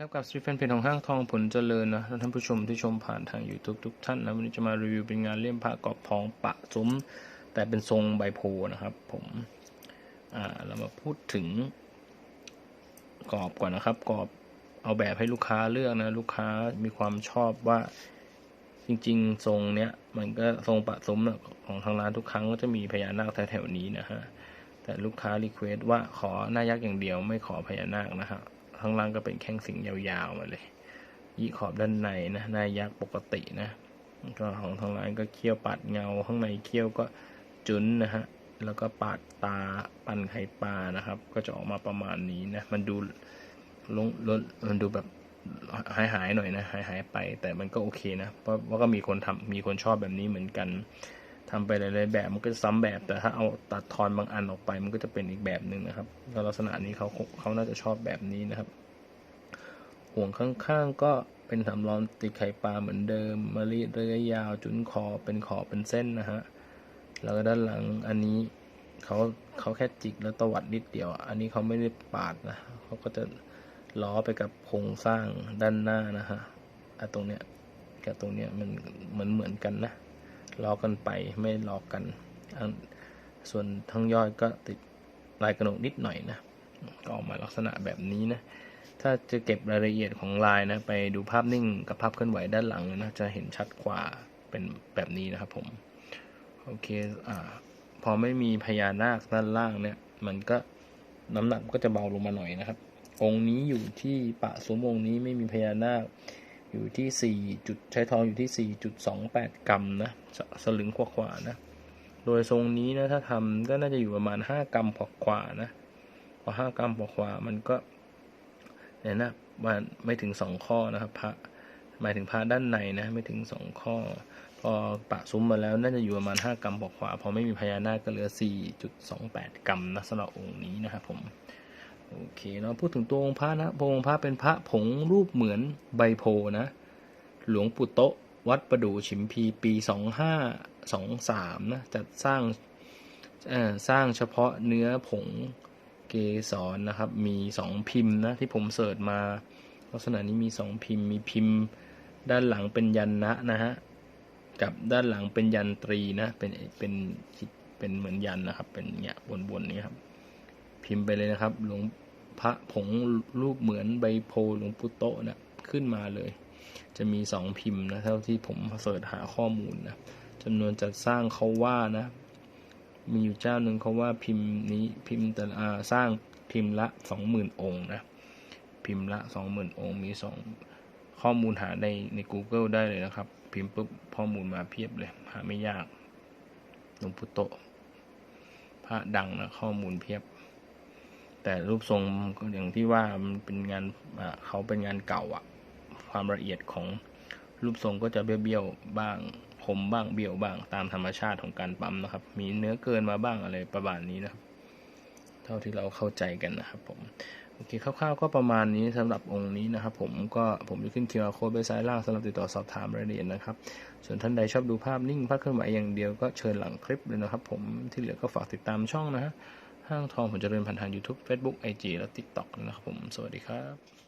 ครับกับสตรีทแฟนเพจของห้างทองผลเจริญนะท่านผู้ชมที่ชมผ่านทาง YouTube ทุกท่านนะวันนี้จะมารีวิวเป็นงานเลี่ยมพระกรอบทองปะซุ้ม แต่เป็นทรงใบโพนะครับ ผมอ่าเรามาพูดถึงกรอบก่อนนะครับกรอบเอาแบบให้ลูกค้าเลือกนะ ลูกค้ามีความชอบว่าจริง ๆ ทรงเนี้ยมันก็ทรงปะซุ้มนะของทางร้านทุกครั้งก็จะมีพญานาคแถวๆนี้นะฮะแต่ลูกค้ารีเควสว่าขอหน้ายักษ์อย่างเดียวไม่ขอพญานาคนะฮะ ข้างล่างก็เป็นแข้งสิงยาวๆมาเลยยี่ขอบด้านในนะหน้ายักษ์ปกตินะก็ของทางร้านก็เคี้ยวปัดเงา ข้างในเคี้ยวก็จุนนะฮะแล้วก็ปาดตาปันไข่ปลานะครับ ก็จะออกมาประมาณนี้นะมันดูลงลดมันดูแบบหายหายๆหน่อยนะหายหายๆไป แต่มันก็โอเคนะเพราะว่าก็มีคนทำมีคนชอบแบบนี้เหมือนกัน ทำไปหลายๆแบบมันก็จะซ้ำแบบ แต่ถ้าเอาตัดทอนบางอันออกไป มันก็จะเป็นอีกแบบหนึ่งนะครับแล้วลักษณะนี้เขาเขาน่าจะชอบแบบนี้นะครับ ห่วงข้างๆก็เป็นสำรองติดไข่ปลาเหมือนเดิมมะลิระยะยาวจุนคอเป็นขอเป็นเส้นนะฮะแล้วก็ด้านหลังอันนี้เขาเขาแค่จิกแล้วตวัดนิดเดียว อันนี้เขาไม่ได้ปาดนะเขาก็จะล้อไปกับโครงสร้างด้านหน้านะฮะอะตรงเนี้ยกับตรงเนี้ยมันเหมือนเหมือนกันนะ ล้อกันไปไม่ล้อกันอัน ส่วนทั้งยอดก็ติดลายกระหนกนิดหน่อยนะก็ออกมาลักษณะแบบนี้นะ ถ้าจะเก็บรายละเอียดของลายนะ ไปดูภาพนิ่งกับภาพเคลื่อนไหวด้านหลังนะจะเห็นชัดกว่าเป็นแบบนี้นะครับผม โอเคอ่าพอไม่มีพญานาคด้านล่างเนี่ย มันก็น้ำหนักก็จะเบาลงมาหน่อยนะครับ องค์นี้อยู่ที่ปะสมองค์นี้ไม่มีพญานาค อยู่ที่สี่จุดใช้ทองอยู่ที่สี่จุดสองแปดกรัมนะสสลึงกว่าๆนะ โดยทรงนี้นะถ้าทำก็น่าจะอยู่ประมาณห้ากรัมกว่าๆนะพอห้ากรัมกว่าๆมันก็เนี่ยนะมันไม่ถึงสองข้อนะครับพระหมายถึงพระด้านในนะไม่ถึงสองข้อ พอปะซุ้มมาแล้วน่าจะอยู่ประมาณห้ากรัมกว่าพอไม่มีพญานาคก็เหลือสี่จุดสองแปดกรัมนะสำหรับองค์นี้นะครับผม โอเคเนาะพูดถึงตัวองค์พระนะองค์พระเป็นพระผงรูปเหมือนใบโพนะ หลวงปู่โตะวัดประดู่ฉิมพีปีสองห้าสองสามนะจัดสร้างสร้างเฉพาะเนื้อผงเกสรนะครับ มีสองพิมพ์นะที่ผมเสิร์ชมา ลักษณะนี้มีสองพิมพ์ มีพิมพ์ ด้านหลังเป็นยันนะนะฮะกับด้านหลังเป็นยันตรีนะเป็นเป็นเป็นเหมือนยันนะครับ เป็นเนี่ยบนๆนี้ครับ พิมพ์ไปเลยนะครับ หลวงพระผงรูปเหมือนใบโพหลวงปู่โตนะขึ้นมาเลย จะมีสองพิมพ์นะเท่าที่ผมเสิร์ชหาข้อมูลนะจำนวนจัดสร้างเขาว่านะ มีอยู่เจ้าหนึ่งเขาว่าพิมพ์นี้พิมพ์แต่อาสร้างพิมพ์ละสองหมื่นองค์นะพิมพ์ละสองหมื่นองค์มีสองข้อมูลหาในใน Google ได้เลยนะครับ พิมพ์ปุ๊บข้อมูลมาเพียบเลย หาไม่ยากหลวงปู่โตพระดังนะข้อมูลเพียบ แต่รูปทรงอย่างที่ว่ามันเป็นงานเขาเป็นงานเก่าอะความละเอียดของรูปทรงก็จะเบี้ยวๆบ้างคมบ้างเบี้ยวบ้างตามธรรมชาติของการปั๊มนะครับ มีเนื้อเกินมาบ้างอะไรประมาณนี้นะครับ เท่าที่เราเข้าใจกันนะครับผมโอเคคร่าวๆก็ประมาณนี้สำหรับองค์นี้นะครับ ผมก็ผมจะขึ้น QR code ไว้ซ้ายล่างสำหรับติดต่อสอบถามรายละเอียดนะครับ ส่วนท่านใดชอบดูภาพนิ่งภาพเคลื่อนไหวอย่างเดียวก็เชิญหลังคลิปเลยนะครับ ผมที่เหลือก็ฝากติดตามช่องนะฮะ ห้างทองผมจะเริญผ่านทาง YouTube Facebook IG และ TikTok นะครับผม สวัสดีครับ